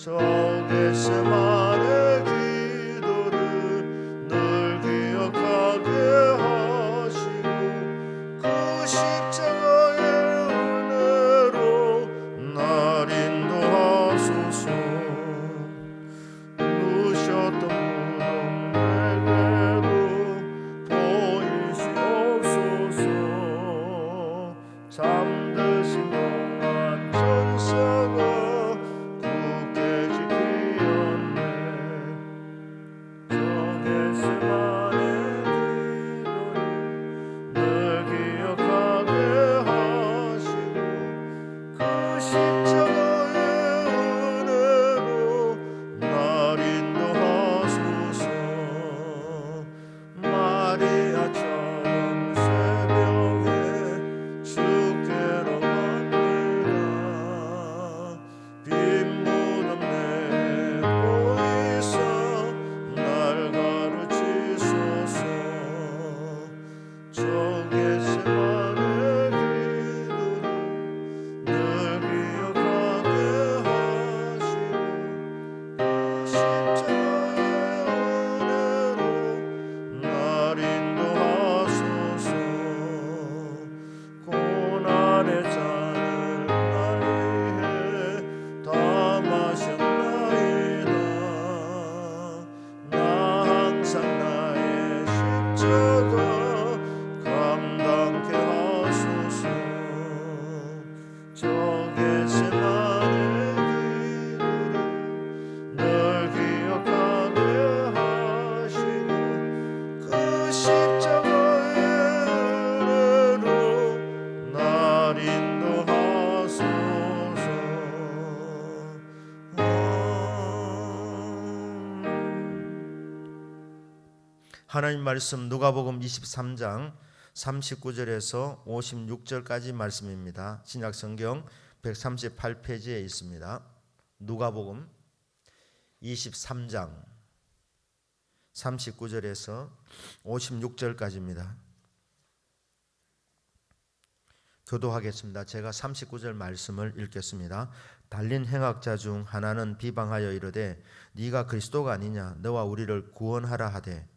적게 하나님 말씀 누가복음 23장 39절에서 56절까지 말씀입니다. 신약 성경 138페이지에 있습니다. 누가복음 23장 39절에서 56절까지입니다. 교도하겠습니다. 제가 39절 말씀을 읽겠습니다. 달린 행악자 중 하나는 비방하여 이르되 네가 그리스도가 아니냐 너와 우리를 구원하라 하되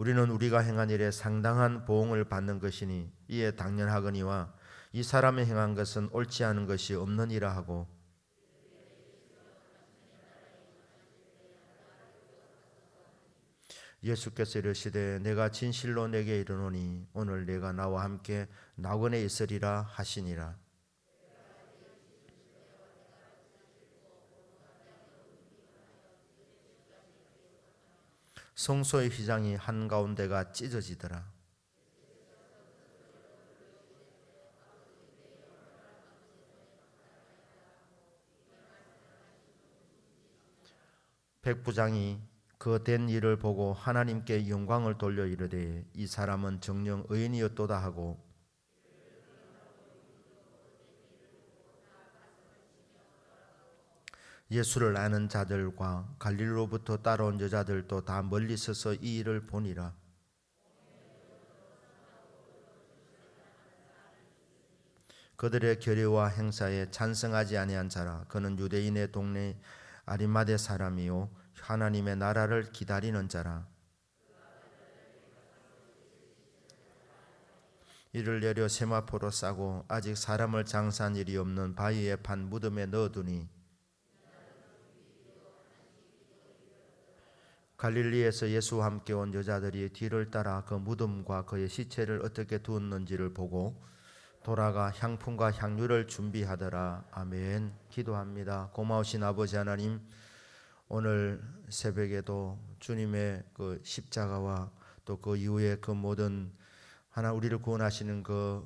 우리는 우리가 행한 일에 상당한 보응을 받는 것이니 이에 당연하거니와 이 사람이 행한 것은 옳지 않은 것이 없느니라 하고 예수께서 이르시되 내가 진실로 내게 이르노니 오늘 내가 나와 함께 낙원에 있으리라 하시니라 성소의 휘장이 한가운데가 찢어지더라. 백부장이 그 된 일을 보고 하나님께 영광을 돌려 이르되 이 사람은 정령 의인이었도다 하고 예수를 아는 자들과 갈릴로부터 따라온 여자들도 다 멀리 서서 이 일을 보니라. 그들의 결의와 행사에 찬성하지 아니한 자라 그는 유대인의 동네 아리마대 사람이요 하나님의 나라를 기다리는 자라 이를 내려 세마포로 싸고 아직 사람을 장사한 일이 없는 바위에 판 무덤에 넣어두니 갈릴리에서 예수와 함께 온 여자들이 뒤를 따라 그 무덤과 그의 시체를 어떻게 두었는지를 보고 돌아가 향품과 향유를 준비하더라. 아멘. 기도합니다. 고마우신 아버지 하나님, 오늘 새벽에도 주님의 그 십자가와 또 그 이후에 그 모든 하나 우리를 구원하시는 그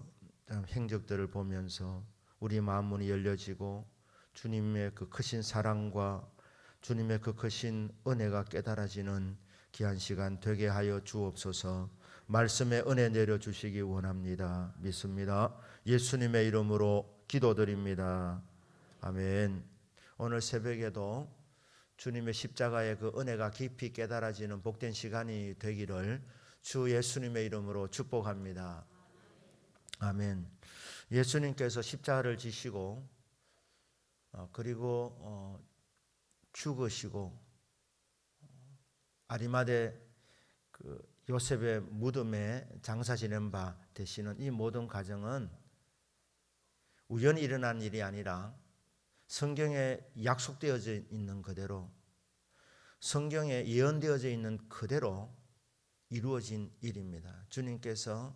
행적들을 보면서 우리 마음 문이 열려지고 주님의 그 크신 사랑과 주님의 그 크신 은혜가 깨달아지는 귀한 시간 되게 하여 주옵소서. 말씀의 은혜 내려 주시기 원합니다. 믿습니다. 예수님의 이름으로 기도드립니다. 아멘. 오늘 새벽에도 주님의 십자가의 그 은혜가 깊이 깨달아지는 복된 시간이 되기를 주 예수님의 이름으로 축복합니다. 아멘. 예수님께서 십자가를 지시고 어, 그리고 어, 죽으시고 아리마대 그 요셉의 무덤에 장사 지낸 바 되시는 이 모든 과정은 우연히 일어난 일이 아니라 성경에 약속되어져 있는 그대로 성경에 예언되어져 있는 그대로 이루어진 일입니다. 주님께서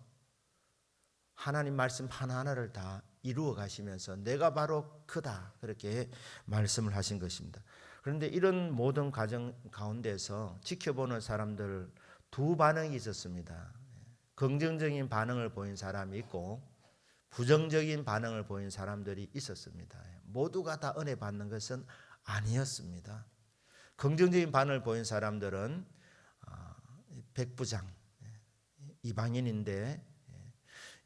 하나님 말씀 하나하나를 다 이루어 가시면서 내가 바로 크다 그렇게 말씀을 하신 것입니다. 그런데 이런 모든 과정 가운데서 지켜보는 사람들 두 반응이 있었습니다. 긍정적인 반응을 보인 사람이 있고 부정적인 반응을 보인 사람들이 있었습니다. 모두가 다 은혜 받는 것은 아니었습니다. 긍정적인 반응을 보인 사람들은 아, 백부장 이방인인데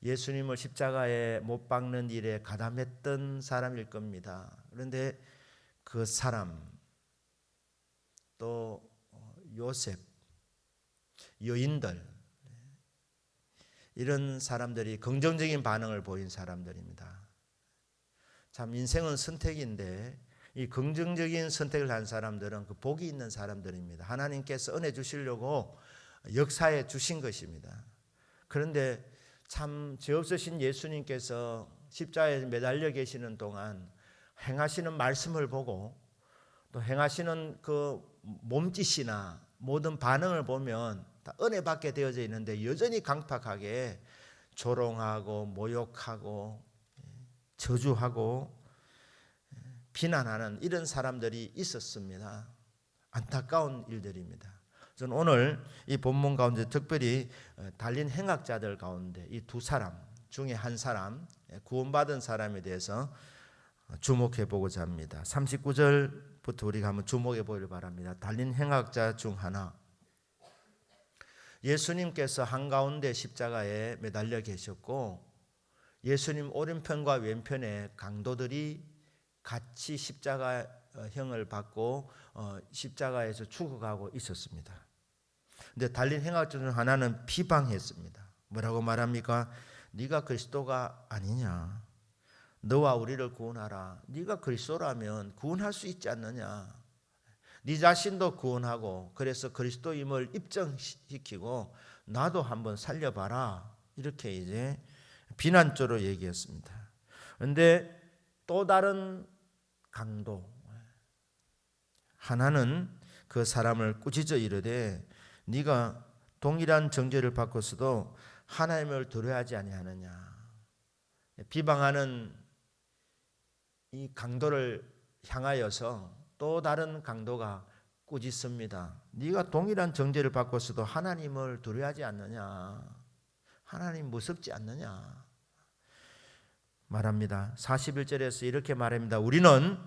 예수님을 십자가에 못 박는 일에 가담했던 사람일 겁니다. 그런데 그 사람 또 요셉 여인들 이런 사람들이 긍정적인 반응을 보인 사람들입니다. 참 인생은 선택인데 이 긍정적인 선택을 한 사람들은 그 복이 있는 사람들입니다. 하나님께서 은혜 주시려고 역사에 주신 것입니다. 그런데 참 죄 없으신 예수님께서 십자에 매달려 계시는 동안 행하시는 말씀을 보고 또 행하시는 그 몸짓이나 모든 반응을 보면 다 은혜 받게 되어져 있는데 여전히 강팍하게 조롱하고 모욕하고 저주하고 비난하는 이런 사람들이 있었습니다. 안타까운 일들입니다. 저는 오늘 이 본문 가운데 특별히 달린 행악자들 가운데 이 두 사람 중에 한 사람 구원받은 사람에 대해서 주목해 보고자 합니다. 39절 부터 우리가 한번 주목해 보기를 바랍니다. 달린 행악자 중 하나 예수님께서 한가운데 십자가에 매달려 계셨고 예수님 오른편과 왼편에 강도들이 같이 십자가형을 받고 어, 십자가에서 죽어가고 있었습니다. 근데 달린 행악 중 하나는 비방했습니다. 뭐라고 말합니까? 네가 그리스도가 아니냐? 너와 우리를 구원하라. 네가 그리스도라면 구원할 수 있지 않느냐? 네 자신도 구원하고 그래서 그리스도임을 입증시키고 나도 한번 살려봐라 이렇게 이제 비난조로 얘기했습니다. 그런데 또 다른 강도 하나는 그 사람을 꾸짖어 이르되 네가 동일한 정죄를 받고서도 하나님을 두려워하지 아니하느냐 비방하는 이 강도를 향하여서 또 다른 강도가 꾸짖습니다. 네가 동일한 정죄를 받고서도 하나님을 두려워하지 않느냐? 하나님 무섭지 않느냐? 말합니다. 41절에서 이렇게 말합니다. 우리는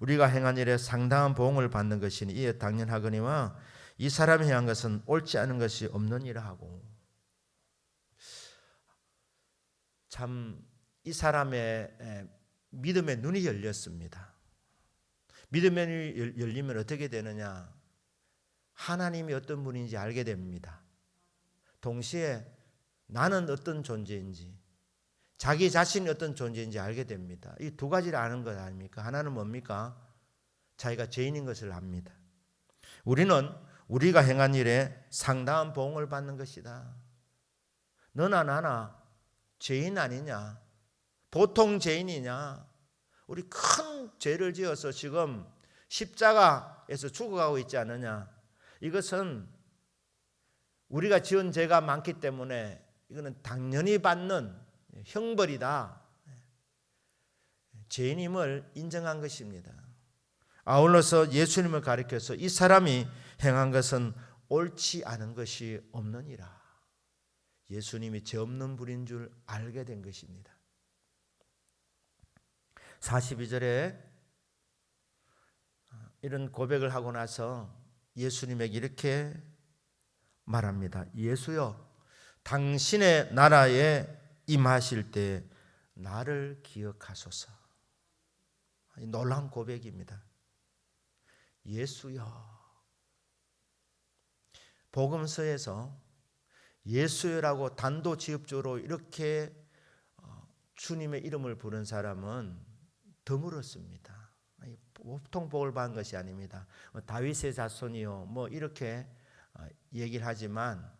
우리가 행한 일에 상당한 보응을 받는 것이니 이에 당연하거니와 이 사람이 행한 것은 옳지 않은 것이 없느니라 하고 참 이 사람의 믿음의 눈이 열렸습니다. 믿음의 눈이 열- 열리면 어떻게 되느냐? 하나님이 어떤 분인지 알게 됩니다. 동시에 나는 어떤 존재인지, 자기 자신이 어떤 존재인지 알게 됩니다. 이 두 가지를 아는 것 아닙니까? 하나는 뭡니까? 자기가 죄인인 것을 압니다. 우리는 우리가 행한 일에 상당한 보응을 받는 것이다. 너나 나나 죄인 아니냐? 보통 죄인이냐? 우리 큰 죄를 지어서 지금 십자가에서 죽어가고 있지 않느냐? 이것은 우리가 지은 죄가 많기 때문에 이거는 당연히 받는 형벌이다. 죄인임을 인정한 것입니다. 아울러서 예수님을 가리켜서 이 사람이 행한 것은 옳지 않은 것이 없느니라. 예수님이 죄 없는 분인 줄 알게 된 것입니다. 42절에 이런 고백을 하고 나서 예수님에게 이렇게 말합니다. 예수여, 당신의 나라에 임하실 때 나를 기억하소서. 이 놀라운 고백입니다. 예수여. 복음서에서 예수여라고 단도직입적으로 이렇게 어, 주님의 이름을 부른 사람은 드물었습니다. 보통 복을 받은 것이 아닙니다. 어, 다윗의 자손이요, 뭐 이렇게 어, 얘기를 하지만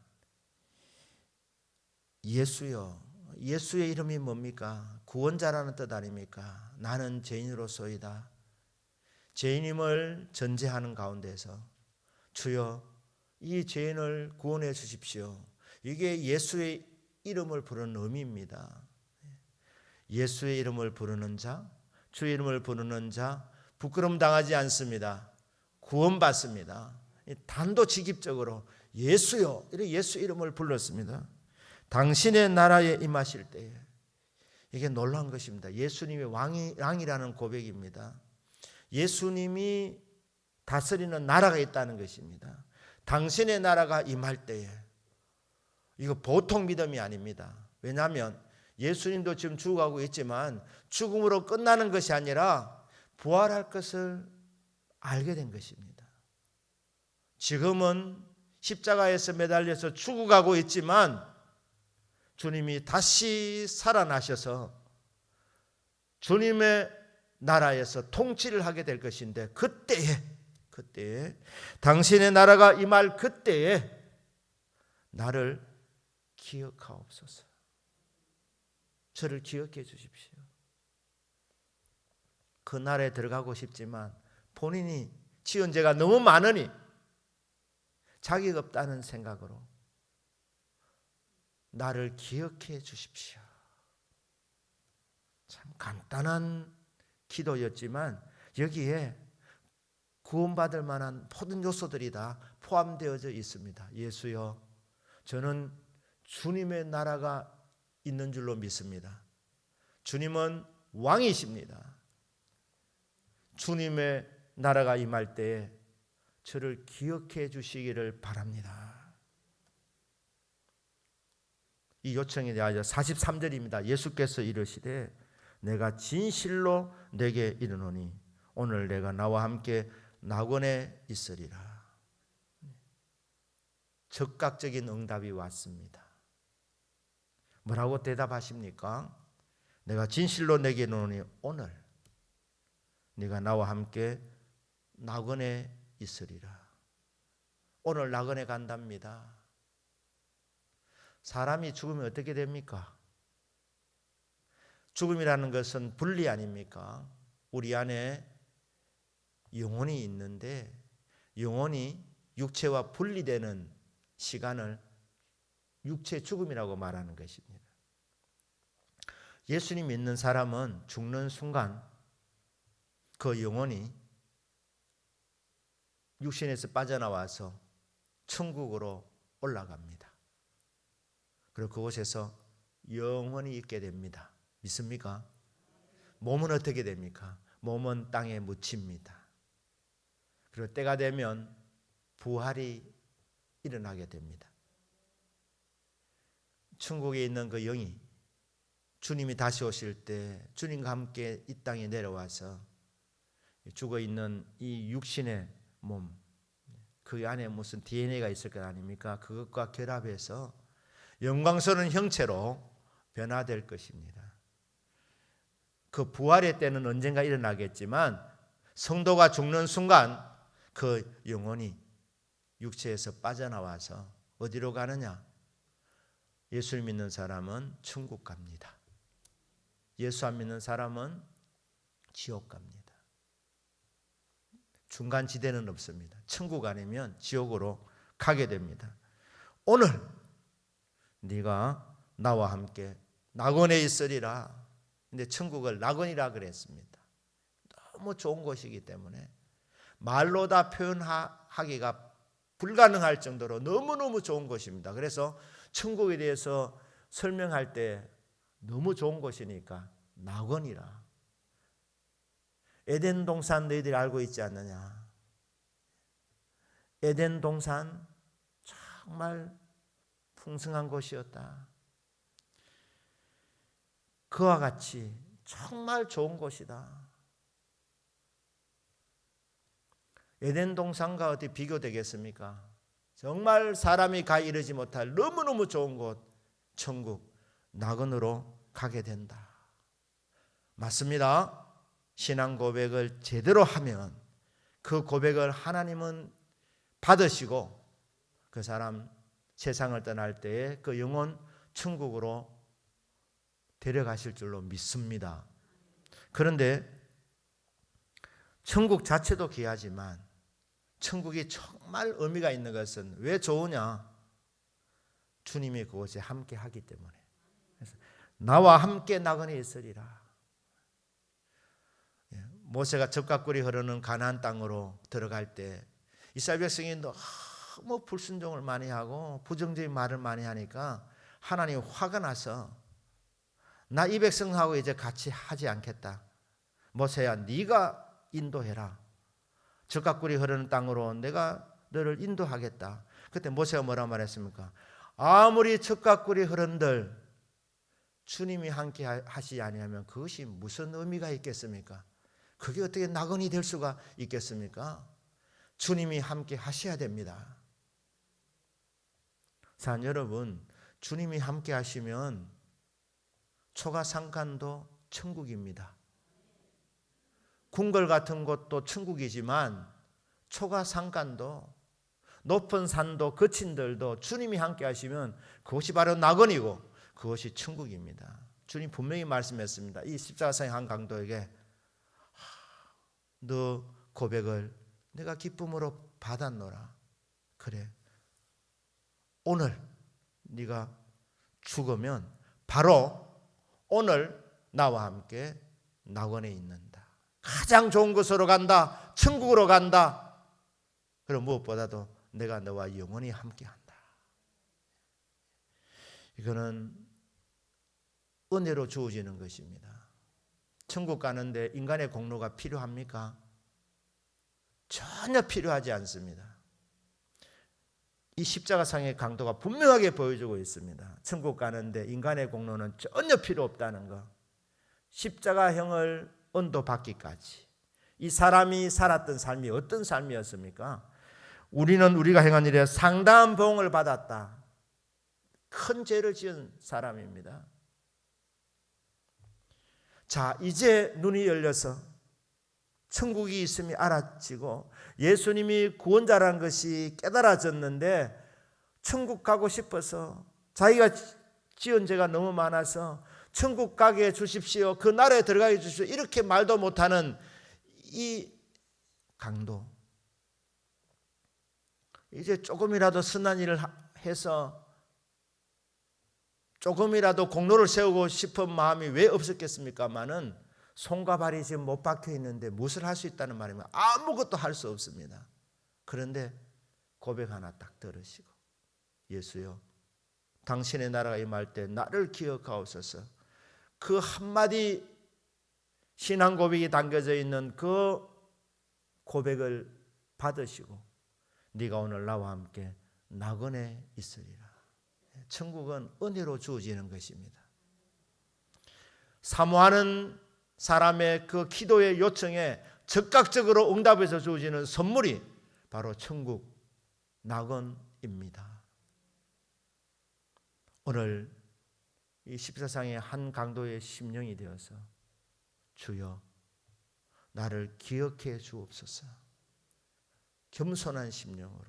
예수요, 예수의 이름이 뭡니까? 구원자라는 뜻 아닙니까? 나는 죄인으로서이다. 죄인임을 전제하는 가운데서 주여 이 죄인을 구원해 주십시오. 이게 예수의 이름을 부르는 의미입니다. 예수의 이름을 부르는 자, 주의 이름을 부르는 자 부끄럼 당하지 않습니다. 구원받습니다. 단도직입적으로 예수요 이렇게 예수 이름을 불렀습니다. 당신의 나라에 임하실 때에 이게 놀라운 것입니다. 예수님이 왕이 왕이라는 고백입니다. 예수님이 다스리는 나라가 있다는 것입니다. 당신의 나라가 임할 때에 이거 보통 믿음이 아닙니다. 왜냐하면 예수님도 지금 죽어가고 있지만 죽음으로 끝나는 것이 아니라 부활할 것을 알게 된 것입니다. 지금은 십자가에서 매달려서 죽어가고 있지만 주님이 다시 살아나셔서 주님의 나라에서 통치를 하게 될 것인데 그때에 그때에 당신의 나라가 임할 그때에 나를 기억하옵소서. 저를 기억해 주십시오. 그 날에 들어가고 싶지만 본인이 지은 죄가 너무 많으니 자기가 없다는 생각으로 나를 기억해 주십시오. 참 간단한 기도였지만 여기에 구원받을 만한 모든 요소들이 다 포함되어져 있습니다. 예수여, 저는 주님의 나라가 있는 줄로 믿습니다. 주님은 왕이십니다. 주님의 나라가 임할 때에 저를 기억해 주시기를 바랍니다. 이 요청에 대하여 43절입니다. 예수께서 이르시되 내가 진실로 내게 이르노니 오늘 내가 나와 함께 낙원에 있으리라. 적극적인 응답이 왔습니다. 뭐라고 대답하십니까? 내가 진실로 내게 이르노니 오늘 네가 나와 함께 낙원에 있으리라. 오늘 낙원에 간답니다. 사람이 죽으면 어떻게 됩니까? 죽음이라는 것은 분리 아닙니까? 우리 안에 영혼이 있는데 영혼이 육체와 분리되는 시간을 육체 죽음이라고 말하는 것입니다. 예수님 믿는 사람은 죽는 순간 그 영혼이 육신에서 빠져나와서 천국으로 올라갑니다. 그리고 그곳에서 영원히 있게 됩니다. 믿습니까? 몸은 어떻게 됩니까? 몸은 땅에 묻힙니다. 그리고 때가 되면 부활이 일어나게 됩니다. 천국에 있는 그 영이 주님이 다시 오실 때 주님과 함께 이 땅에 내려와서 죽어 있는 이 육신의 몸, 그 안에 무슨 DNA가 있을 것 아닙니까? 그것과 결합해서 영광스러운 형체로 변화될 것입니다. 그 부활의 때는 언젠가 일어나겠지만 성도가 죽는 순간 그 영혼이 육체에서 빠져나와서 어디로 가느냐? 예수를 믿는 사람은 천국 갑니다. 예수 안 믿는 사람은 지옥 갑니다. 중간 지대는 없습니다. 천국 아니면 지옥으로 가게 됩니다. 오늘 네가 나와 함께 낙원에 있으리라. 근데 천국을 낙원이라 그랬습니다. 너무 좋은 곳이기 때문에 말로 다 표현하기가 불가능할 정도로 너무너무 좋은 곳입니다. 그래서 천국에 대해서 설명할 때 너무 좋은 곳이니까 낙원이라. 에덴 동산 너희들이 알고 있지 않느냐? 에덴 동산 정말 풍성한 곳이었다. 그와 같이 정말 좋은 곳이다. 에덴 동산과 어디 비교되겠습니까? 정말 사람이 가 이르지 못할 너무너무 좋은 곳, 천국, 낙원으로 가게 된다. 맞습니다. 신앙 고백을 제대로 하면 그 고백을 하나님은 받으시고 그 사람 세상을 떠날 때에 그 영혼 천국으로 데려가실 줄로 믿습니다. 그런데 천국 자체도 귀하지만 천국이 정말 의미가 있는 것은 왜 좋으냐? 주님이 그곳에 함께 하기 때문에. 그래서 나와 함께 나그네 있으리라. 예, 모세가 적각꿀이 흐르는 가나안 땅으로 들어갈 때 이스라엘 백성이 너무 불순종을 많이 하고 부정적인 말을 많이 하니까 하나님 화가 나서 나 이 백성하고 이제 같이 하지 않겠다. 모세야 네가 인도해라. 적각꿀이 흐르는 땅으로 내가 너를 인도하겠다. 그때 모세가 뭐라 말했습니까? 아무리 적각꿀이 흐른들 주님이 함께 하시지 아니하면 그것이 무슨 의미가 있겠습니까? 그게 어떻게 낙원이 될 수가 있겠습니까? 주님이 함께 하셔야 됩니다. 자, 여러분, 주님이 함께 하시면 초가 상간도 천국입니다. 궁궐 같은 곳도 천국이지만 초가 상간도 높은 산도 거친 들도 주님이 함께 하시면 그것이 바로 낙원이고 그것이 천국입니다. 주님 분명히 말씀했습니다. 이 십자가상의 한 강도에게 너 고백을 내가 기쁨으로 받았노라. 그래. 오늘 네가 죽으면 바로 오늘 나와 함께 낙원에 있는다. 가장 좋은 곳으로 간다. 천국으로 간다. 그럼 무엇보다도 내가 너와 영원히 함께한다. 이거는 은혜로 주어지는 것입니다. 천국 가는데 인간의 공로가 필요합니까? 전혀 필요하지 않습니다. 이 십자가상의 강도가 분명하게 보여주고 있습니다. 천국 가는데 인간의 공로는 전혀 필요 없다는 거. 십자가형을 언도 받기까지 이 사람이 살았던 삶이 어떤 삶이었습니까? 우리는 우리가 행한 일에 상당한 보응을 받았다. 큰 죄를 지은 사람입니다. 자, 이제 눈이 열려서 천국이 있음이 알아지고 예수님이 구원자라는 것이 깨달아졌는데 천국 가고 싶어서 자기가 지은 죄가 너무 많아서 천국 가게 해 주십시오. 그 나라에 들어가게 해 주십시오. 이렇게 말도 못하는 이 강도. 이제 조금이라도 선한 일을 해서 조금이라도 공로를 세우고 싶은 마음이 왜 없었겠습니까마는 손과 발이 지금 못 박혀 있는데 무엇을 할 수 있다는 말이면 아무것도 할 수 없습니다. 그런데 고백 하나 딱 들으시고 예수여 당신의 나라가 임할 때 나를 기억하옵소서 그 한마디 신앙 고백이 담겨져 있는 그 고백을 받으시고 네가 오늘 나와 함께 낙원에 있으리라. 천국은 은혜로 주어지는 것입니다. 사모하는 사람의 그 기도의 요청에 즉각적으로 응답해서 주어지는 선물이 바로 천국 낙원입니다. 오늘 이 십사상의 한 강도의 심령이 되어서 주여 나를 기억해 주옵소서. 겸손한 심령으로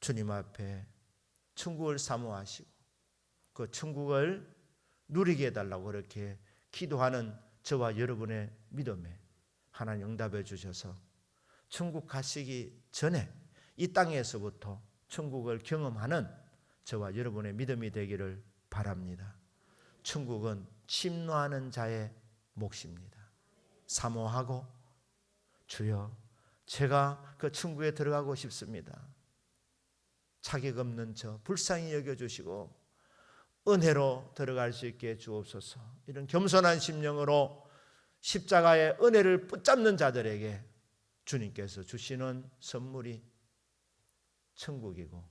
주님 앞에 천국을 사모하시고 그 천국을 누리게 해달라고 그렇게 기도하는 저와 여러분의 믿음에 하나님 응답해 주셔서 천국 가시기 전에 이 땅에서부터 천국을 경험하는 저와 여러분의 믿음이 되기를 바랍니다. 천국은 침노하는 자의 몫입니다. 사모하고 주여 제가 그 천국에 들어가고 싶습니다. 자격 없는 저 불쌍히 여겨 주시고 은혜로 들어갈 수 있게 주옵소서. 이런 겸손한 심령으로 십자가의 은혜를 붙잡는 자들에게 주님께서 주시는 선물이 천국이고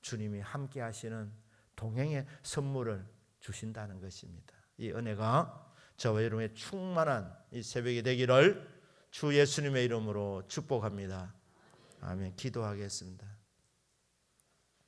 주님이 함께 하시는 동행의 선물을 주신다는 것입니다. 이 은혜가 저와 여러분의 충만한 이 새벽이 되기를 주 예수님의 이름으로 축복합니다. 아멘. 기도하겠습니다.